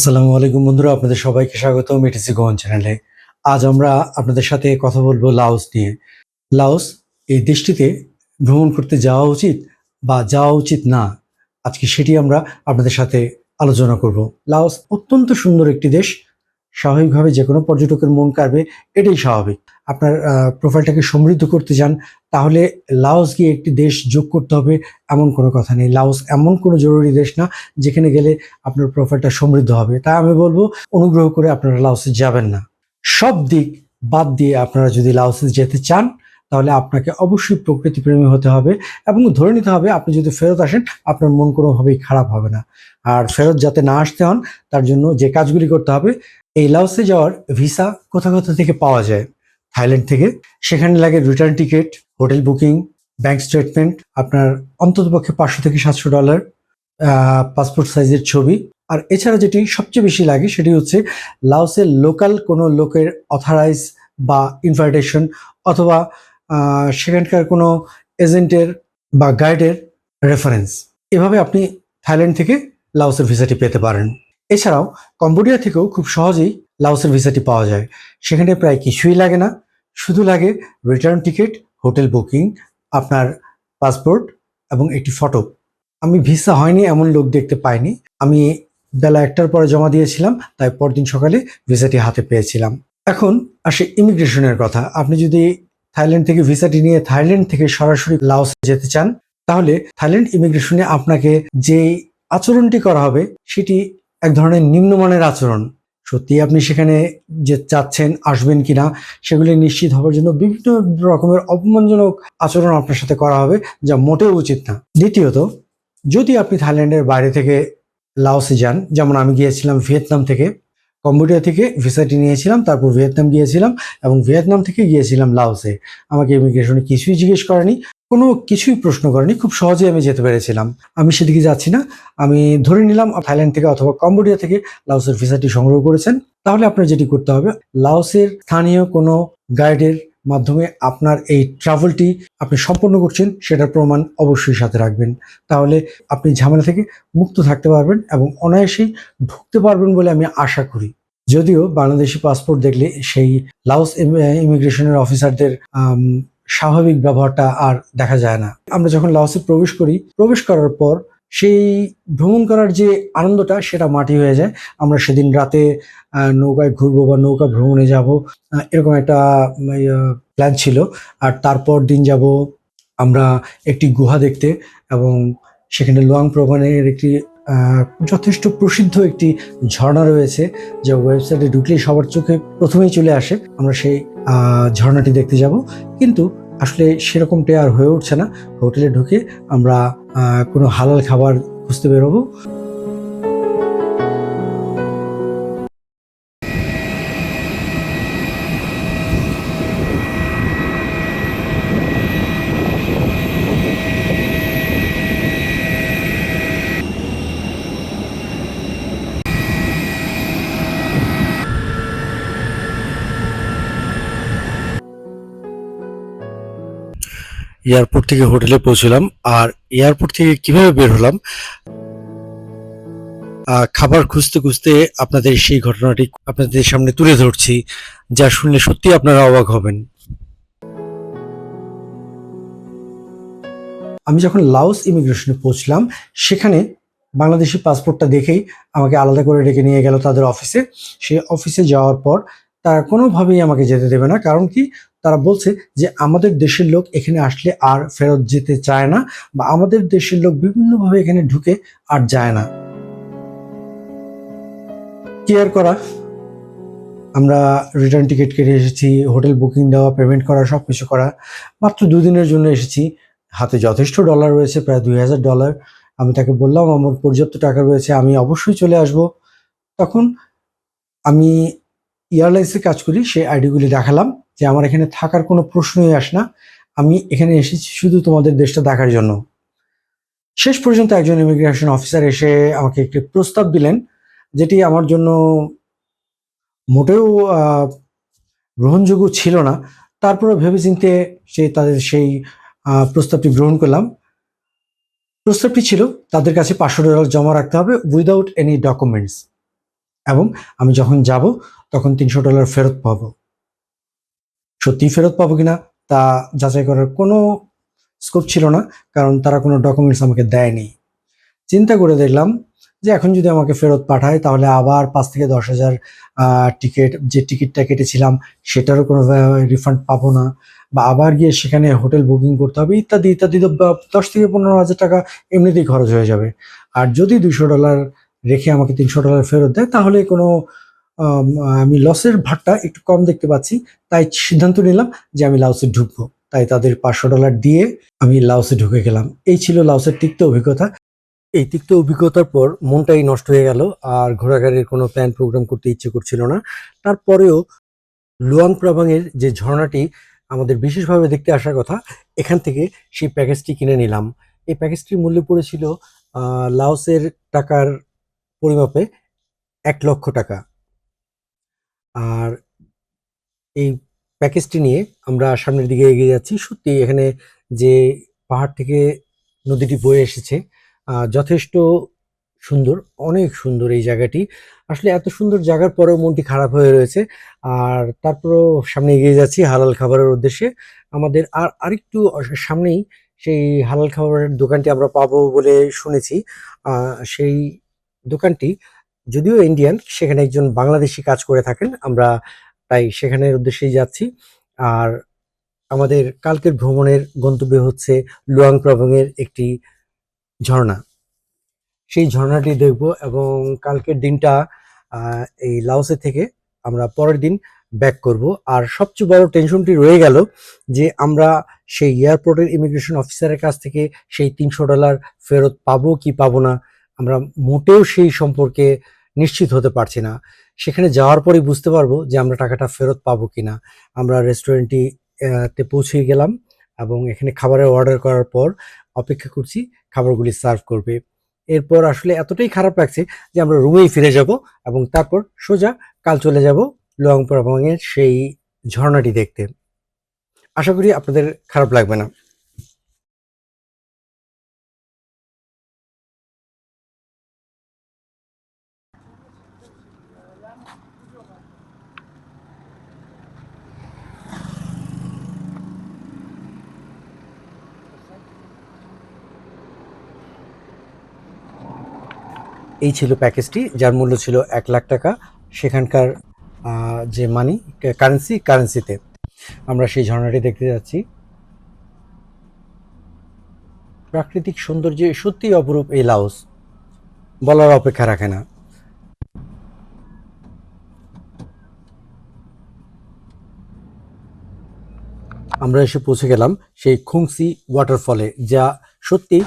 আসসালামু আলাইকুম বন্ধুরা, আপনাদের সবাইকে স্বাগত এটিসি গোয়ান চ্যানেলে। আজ আমরা আপনাদের সাথে কথা বলব লাওস নিয়ে। লাওস, এই দেশটিতে ভ্রমণ করতে যাওয়া উচিত বা যাওয়া উচিত না? আজকে সেটি আমরা আপনাদের সাথে আলোচনা করব। লাওস অত্যন্ত সুন্দর একটি দেশ। স্বাভাবিকভাবে যে কোনো পর্যটকের মন কাড়বে, এটাই স্বাভাবিক। আপনার প্রোফাইলটাকে সমৃদ্ধ করতে যান তাহলে লাওস গিয়ে একটি দেশ যোগ করতে হবে, এমন কোনো কথা নেই। লাওস এমন কোনো জরুরি দেশ না, যেখানে গেলে আপনার প্রোফাইলটা সমৃদ্ধ হবে। তাই আমি বলব, অনুগ্রহ করে আপনারা লাওসে যাবেন না। সব দিক বাদ দিয়ে আপনারা যদি লাওসে যেতে চান, তাহলে আপনাকে অবশ্যই প্রকৃতিপ্রেমী হতে হবে এবং ধরে নিতে হবে আপনি যদি ফেরত আসেন, আপনার মন কোনোভাবেই খারাপ হবে না। আর ফেরত যাতে না আসতে হন, তার জন্য যে কাজগুলি করতে হবে, এই লাওসে যাওয়ার ভিসা কোথা কোথা থেকে পাওয়া যায়? থাইল্যান্ড থেকে। সেখানে লাগে return ticket hotel booking, bank statement, আপনার অন্ততপক্ষে পাঁচশো থেকে সাতশো ডলার পাসপোর্ট সাইজের ছবি। আর এছাড়া যেটি সবচেয়ে বেশি লাগে সেটি হচ্ছে লাওসের লোকাল কোনো লোকের অথরাইজ বা ইনভাইটেশন অথবা সেখানকার কোনো এজেন্টের বা গাইডের রেফারেন্স। এভাবে আপনি থাইল্যান্ড থেকে লাওসের ভিসাটি পেতে পারেন। এছাড়াও কম্বোডিয়া থেকেও খুব সহজেই লাওসের ভিসাটি পাওয়া যায়। সেখানে প্রায় কিছুই লাগে না। শুধু লাগে রিটার্ন টিকিট হোটেল বুকিং, আপনার পাসপোর্ট এবং একটি ফটো। আমি ভিসা হয়নি, এমন লোক দেখতে পাইনি। আমি বেলা একটার পরে জমা দিয়েছিলাম, তাই পরদিন সকালে ভিসাটি হাতে পেয়েছিলাম। এখন আসে ইমিগ্রেশনের কথা। আপনি যদি থাইল্যান্ড থেকে ভিসাটি নিয়ে থাইল্যান্ড থেকে সরাসরি লাওস যেতে চান, তাহলে থাইল্যান্ড ইমিগ্রেশনে আপনাকে যে আচরণটি করা হবে, সেটি এক ধরনের নিম্নমানের আচরণ। সত্যি আপনি সেখানে যে চাচ্ছেন, আসবেন কি না সেগুলি নিশ্চিত হওয়ার জন্য বিভিন্ন রকমের অপমানজনক আচরণ আপনার সাথে করা হবে, যা মোটেও উচিত না। দ্বিতীয়ত, যদি আপনি থাইল্যান্ডের বাইরে থেকে লাওসে যান, যেমন আমি গিয়েছিলাম ভিয়েতনাম থেকে কম্বোডিয়া থেকে ভিসাটি নিয়েছিলাম, তারপর ভিয়েতনাম গিয়েছিলাম এবং ভিয়েতনাম থেকে গিয়েছিলাম লাওসে। আমাকে ইমিগ্রেশনে কিছুই জিজ্ঞেস করেনি, কোনো কিছুই প্রশ্ন করেনি, খুব সহজেই আমি যেতে পেরেছিলাম। আমি সেদিকে যাচ্ছি না, আমি ধরে নিলাম থাইল্যান্ড থেকে অথবা কম্বোডিয়া থেকে লাউসের ভিসাটি সংগ্রহ করেছেন। তাহলে আপনার যেটি করতে হবে, লাওসের স্থানীয় কোনো গাইডের মাধ্যমে আপনার এই ট্রাভেলটি আপনি সম্পন্ন করছেন, সেটার প্রমাণ অবশ্যই সাথে রাখবেন। তাহলে আপনি ঝামেলা থেকে মুক্ত থাকতে পারবেন এবং অনায়াসেই ঢুকতে পারবেন বলে আমি আশা করি। যদিও বাংলাদেশি পাসপোর্ট দেখলে সেই লাওস ইমিগ্রেশনের অফিসারদের স্বাভাবিক ব্যবহারটা আর দেখা যায় না। আমরা যখন লাওসে প্রবেশ করি, প্রবেশ করার পর সেই ভ্রমণ করার যে আনন্দটা, সেটা মাটি হয়ে যায়। আমরা সেদিন রাতে নৌকায় ঘুরবো বা নৌকা ভ্রমণে যাব এরকম একটা প্ল্যান ছিল। আর তারপর দিন যাব আমরা একটি গুহা দেখতে এবং সেখানে লোয়াং প্রমাণের একটি যথেষ্ট প্রসিদ্ধ একটি ঝর্ণা রয়েছে, যা ওয়েবসাইটে ঢুকলেই সবার চোখে প্রথমেই চলে আসে। আমরা সেই ঝর্ণাটি দেখতে যাব। কিন্তু আসলে সেরকমটাই আর হয়ে উঠছে না। হোটেলে ঢুকে আমরা কোনো হালাল খাবার খুঁজতে বেরোবো। এয়ারপোর্ট থেকে হোটেলে পৌঁছলাম আর এয়ারপোর্ট থেকে কীভাবে বের হলাম খাবার খুঁজতে খুঁজতে আপনাদের সেই ঘটনাটি আপনাদের সামনে তুলে ধরছি, যা শুনলে সত্যি আপনারা অবাক হবেন। আমি যখন লাউস ইমিগ্রেশনে পৌঁছলাম, সেখানে বাংলাদেশি পাসপোর্টটা দেখেই আমাকে আলাদা করে ডেকে নিয়ে গেল তাদের অফিসে। সেই অফিসে যাওয়ার পর তারা কোনোভাবেই আমাকে যেতে দেবে না, কারণ কি? তারা বলছে যে আমাদের দেশের লোক এখানে আসলে আর ফেরত যেতে চায় না বা আমাদের দেশের লোক বিভিন্নভাবে এখানে ঢুকে আর যায় না। কেয়ার করা। আমরা রিটার্ন টিকিট কেটে এসেছি হোটেল বুকিং দেওয়া পেমেন্ট করা সব কিছু করা। মাত্র দুদিনের জন্য এসেছি। হাতে যথেষ্ট ডলার রয়েছে, প্রায় দুই হাজার ডলার আমি তাকে বললাম, আমার পর্যাপ্ত টাকা রয়েছে, আমি অবশ্যই চলে আসব। তখন আমি এয়ারলাইন্সে কাজ করি, সেই আইডিগুলি দেখালাম। যে আমার এখানে থাকার কোনো প্রশ্নই আস না। আমি এখানে এসেছি শুধু তোমাদের দেশটা দেখার জন্য। শেষ পর্যন্ত একজন ইমিগ্রেশন অফিসার এসে আমাকে একটি প্রস্তাব দিলেন, যেটি আমার জন্য মোটেও গ্রহণযোগ্য ছিল না। তারপরে ভেবেচিন্তে সেই তাদের সেই প্রস্তাবটি গ্রহণ করলাম। প্রস্তাবটি ছিল, তাদের কাছে পাঁচশো ডলার জমা রাখতে হবে উইদাউট এনি ডকুমেন্টস এবং আমি যখন যাব, তখন তিনশো ডলার ফেরত পাবো। সত্যি ফেরত পাবো কিনা তা যাচাই করার কোনো স্কোপ ছিল না, কারণ তারা কোনো ডকুমেন্টস আমাকে দেয়নি। চিন্তা করে দেখলাম যে এখন যদি আমাকে ফেরত পাঠায়, তাহলে আবার পাঁচ থেকে দশ হাজার টিকিট যে টিকিটটা কেটেছিলাম, সেটারও কোনো রিফান্ড পাবো না। বা আবার গিয়ে সেখানে হোটেল বুকিং করতে হবে, ইত্যাদি ইত্যাদি, তো দশ থেকে পনেরো হাজার টাকা এমনিতেই খরচ হয়ে যাবে। আর যদি দুশো ডলার রেখে আমাকে তিনশো ডলার ফেরত দেয়, তাহলে কোনো আম, লসের ভাগটা একটু কম দেখতে পাচ্ছি। তাই সিদ্ধান্ত নিলাম যে আমি লাউসে ঢুকবো। তাই তাদের পাঁচশো ডলার দিয়ে আমি লাউসে ঢুকে গেলাম। এই ছিল লাউসের তিক্ত অভিজ্ঞতা। এই তিক্ত অভিজ্ঞতার পর মনটাই নষ্ট হয়ে গেল। আর ঘোরাঘুরির কোনো প্ল্যান প্রোগ্রাম করতে ইচ্ছে করছিল না। তারপরেও লুয়াং প্রাবাংয়ের যে ঝর্ণাটি আমাদের বিশেষভাবে দেখতে আসার কথা এখান থেকে সেই প্যাকেজটি কিনে নিলাম। এই প্যাকেজটির মূল্য পড়েছিল আহ, লাওসের টাকার পরিমাপে এক লক্ষ টাকা। আর এই প্যাকেজটি নিয়ে আমরা সামনের দিকে এগিয়ে যাচ্ছি। সত্যি এখানে যে পাহাড় থেকে নদীটি বয়ে এসেছে যথেষ্ট সুন্দর, অনেক সুন্দর এই জায়গাটি। আসলে এত সুন্দর জায়গার পরেও মনটি খারাপ হয়ে রয়েছে। আর তারপরও সামনে এগিয়ে যাচ্ছি হালাল খাবারের উদ্দেশ্যে। আমাদের আর আরেকটু সামনেই সেই হালাল খাবারের দোকানটি আমরা পাবো বলে শুনেছি। সেই দোকানটি যদিও ইন্ডিয়ান সেখানে একজন বাংলাদেশি কাজ করে থাকেন। আমরা তাই সেখানের উদ্দেশ্যেই যাচ্ছি। আর আমাদের কালকের ভ্রমণের গন্তব্য হচ্ছে লুয়াং প্রবংয়ের একটি ঝর্ণা। সেই ঝর্ণাটি দেখব এবং কালকের দিনটা এই লাওসে থেকে আমরা পরের দিন ব্যাক করব। আর সবচেয়ে বড় টেনশনটি রয়ে গেল যে আমরা সেই এয়ারপোর্টের ইমিগ্রেশন অফিসারের কাছ থেকে সেই তিনশো ডলার ফেরত পাবো কি পাবো না আমরা মোটেও সেই সম্পর্কে নিশ্চিত হতে পারছি না। সেখানে যাওয়ার পরেই বুঝতে পারব যে আমরা টাকাটা ফেরত পাবো কিনা। আমরা রেস্টুরেন্টটি তে পৌঁছে গেলাম এবং এখানে খাবারের অর্ডার করার পর অপেক্ষা করছি খাবারগুলি সার্ভ করবে। এরপর আসলে এতটাই খারাপ লাগছে যে আমরা রুমেই ফিরে যাব এবং তারপর সোজা কাল চলে যাব লংপ্রভাঙের সেই ঝর্ণাটি দেখতে। আশা করি আপনাদের খারাপ লাগবে না। এই ছিল প্যাকেজটি, যার মূল্য ছিল এক লাখ টাকা। সেখানকার যে মানি কারেন্সি কারেন্সিতে আমরা সেই ঝর্ণাটি দেখতে যাচ্ছি। প্রাকৃতিক সৌন্দর্যে সত্যি অপরূপ এই লাউস। বলার অপেক্ষা রাখে না। আমরা এসে পৌঁছে গেলাম সেই খুংসি ওয়াটারফলে যা সত্যি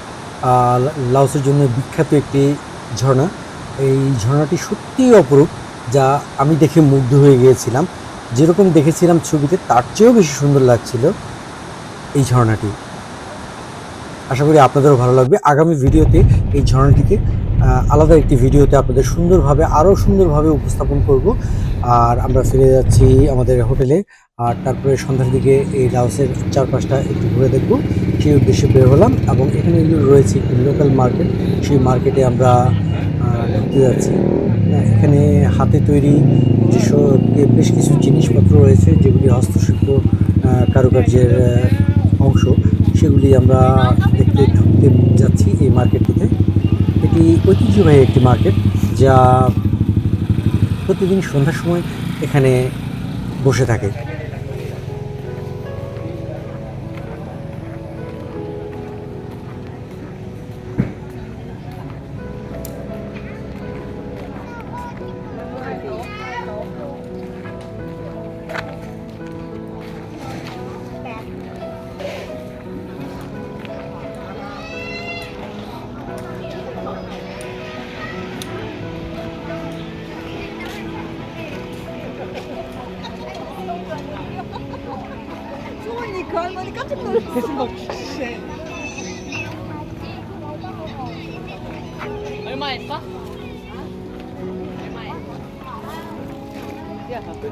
লাউসের জন্য বিখ্যাত একটি ঝর্ণা। এই ঝর্ণাটি সত্যিই অপরূপ, যা আমি দেখে মুগ্ধ হয়ে গিয়েছিলাম। যেরকম দেখেছিলাম ছবিতে, তার চেয়েও বেশি সুন্দর লাগছিল এই ঝর্ণাটি। আশা করি আপনাদেরও ভালো লাগবে। আগামী ভিডিওতে এই ঝর্ণাটিকে আলাদা একটি ভিডিওতে আপনাদের সুন্দরভাবে, আরও সুন্দরভাবে উপস্থাপন করব। আর আমরা ফিরে যাচ্ছি আমাদের হোটেলে। আর তারপরে সন্ধ্যার দিকে এই লাউসের চারপাশটা একটু ঘুরে দেখব। সেই উদ্দেশ্যে বের হলাম এবং এখানে রয়েছে একটি লোকাল মার্কেট সেই মার্কেটে আমরা ঘুরতে যাচ্ছি। এখানে হাতে তৈরি যেসব বেশ কিছু জিনিসপত্র রয়েছে, যেগুলি হস্তশিল্প কারুকার্যের অংশ, সেগুলি আমরা দেখতে ঢুকতে যাচ্ছি এই মার্কেটটিতে এটি ঐতিহ্যবাহী একটি মার্কেট যা প্রতিদিন সন্ধ্যার সময় এখানে বসে থাকে। 할머니 깜짝 놀랐어. 얼마 했어? 얼마 했어?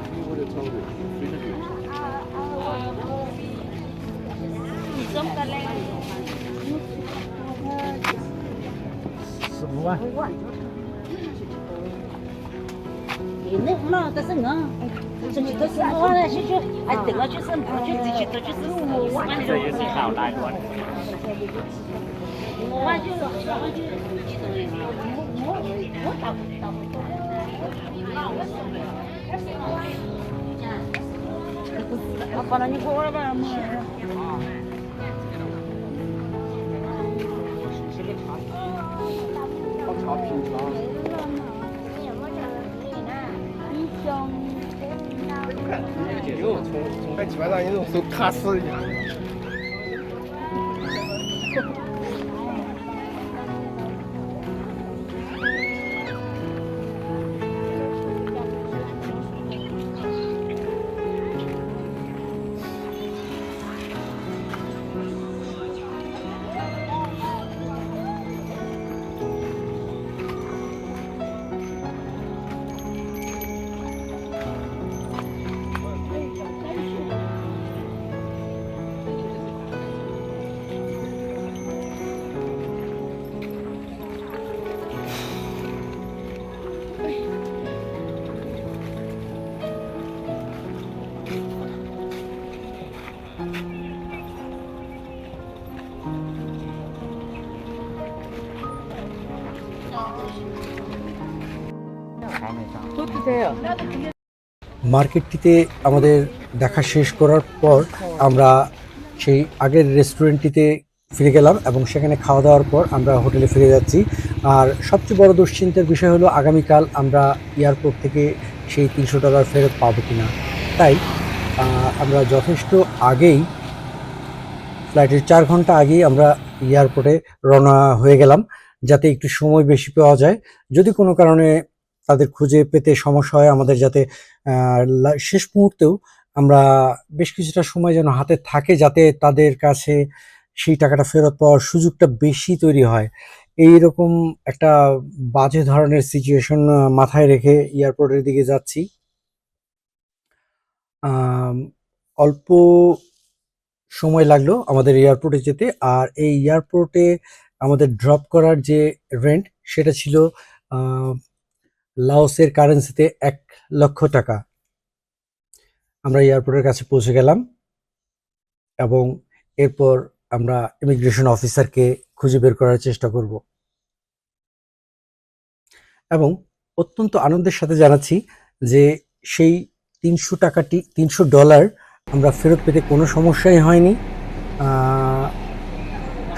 중국어를 처음으로 那那但是我，这几个是我呢，就就哎，等我就是我就自己都就是我我俺就我就我就我我打不打不动。我把那你给我吧，肉从从它嘴巴上，你用手卡死一样。মার্কেটটিতে আমাদের দেখা শেষ করার পর আমরা সেই আগের রেস্টুরেন্টটিতে ফিরে গেলাম এবং সেখানে খাওয়া দাওয়ার পর আমরা হোটেলে ফিরে যাচ্ছি। আর সবচেয়ে বড় দুশ্চিন্তার বিষয় হলো, আগামীকাল আমরা এয়ারপোর্ট থেকে সেই তিনশো ডলার ফেরত পাবো কিনা। তাই আমরা যথেষ্ট আগেই, ফ্লাইটের চার ঘণ্টা আগেই আমরা এয়ারপোর্টে রওনা হয়ে গেলাম। যাতে একটু সময় বেশি পাওয়া যায়। যদি কোনো কারণে তাদের খুঁজে পেতে সমস্যা হয়, আমাদের যাতে শেষ মুহূর্তেও আমরা বেশ কিছুটা সময় যেন হাতে থাকে, যাতে তাদের কাছে সেই টাকাটা ফেরত পাওয়ার সুযোগটা বেশি তৈরি হয়। এই রকম একটা বাজে ধরনের সিচুয়েশন মাথায় রেখে এয়ারপোর্টের দিকে যাচ্ছি। অল্প সময় লাগল আমাদের এয়ারপোর্টে যেতে। আর এই এয়ারপোর্টে আমাদের ড্রপ করার যে রেন্ট সেটা ছিল লাওসের কারেন্সিতে এক লক্ষ টাকা। আমরা এয়ারপোর্টের কাছে পৌঁছে গেলাম এবং এরপর আমরা ইমিগ্রেশন অফিসারকে খুঁজে বের করার চেষ্টা করব। এবং অত্যন্ত আনন্দের সাথে জানাচ্ছি যে সেই তিনশো টাকাটি, তিনশো ডলার আমরা ফেরত পেতে কোনো সমস্যাই হয়নি।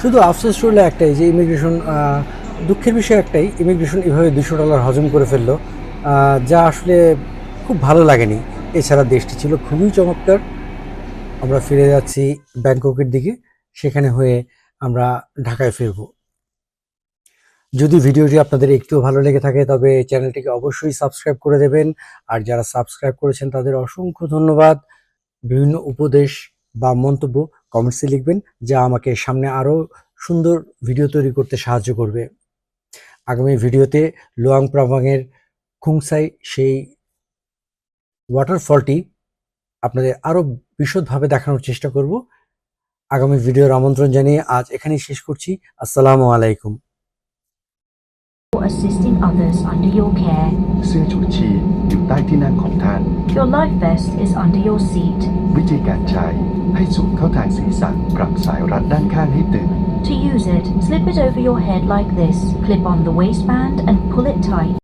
শুধু আফসোস রইল একটাই যে ইমিগ্রেশন দুঃখের বিষয় একটাই ইমিগ্রেশন এভাবে দুশো ডলার হজম করে ফেলল যা আসলে খুব ভালো লাগেনি। এছাড়া দেশটি ছিল খুবই চমৎকার। আমরা ফিরে যাচ্ছি ব্যাংককের দিকে, সেখানে হয়ে আমরা ঢাকায় ফিরব। যদি ভিডিওটি আপনাদের একটু ভালো লেগে থাকে, তবে চ্যানেলটিকে অবশ্যই সাবস্ক্রাইব করে দেবেন। আর যারা সাবস্ক্রাইব করেছেন, তাদের অসংখ্য ধন্যবাদ। বিভিন্ন উপদেশ বা মন্তব্য কমেন্টসে লিখবেন যা আমাকে সামনে আরও সুন্দর ভিডিও তৈরি করতে সাহায্য করবে। আগামী ভিডিওতে লোয়াং প্রাভাংয়ের খুংসাই সেই ওয়াটারফলটি আপনাদের আরও বিশদভাবে দেখানোর চেষ্টা করব। আগামী ভিডিওর আমন্ত্রণ জানিয়ে আজ এখানেই শেষ করছি। আসসালামু আলাইকুম। for assisting others under your care. เสื้อชูชีพอยู่ใต้ที่นั่งของท่าน Your life vest is under your seat. วิธีการใช้ ให้สวมเข้าทางศีรษะปรับสายรัดด้านข้างให้ตึง To use it, slip it over your head like this, clip on the waistband and pull it tight.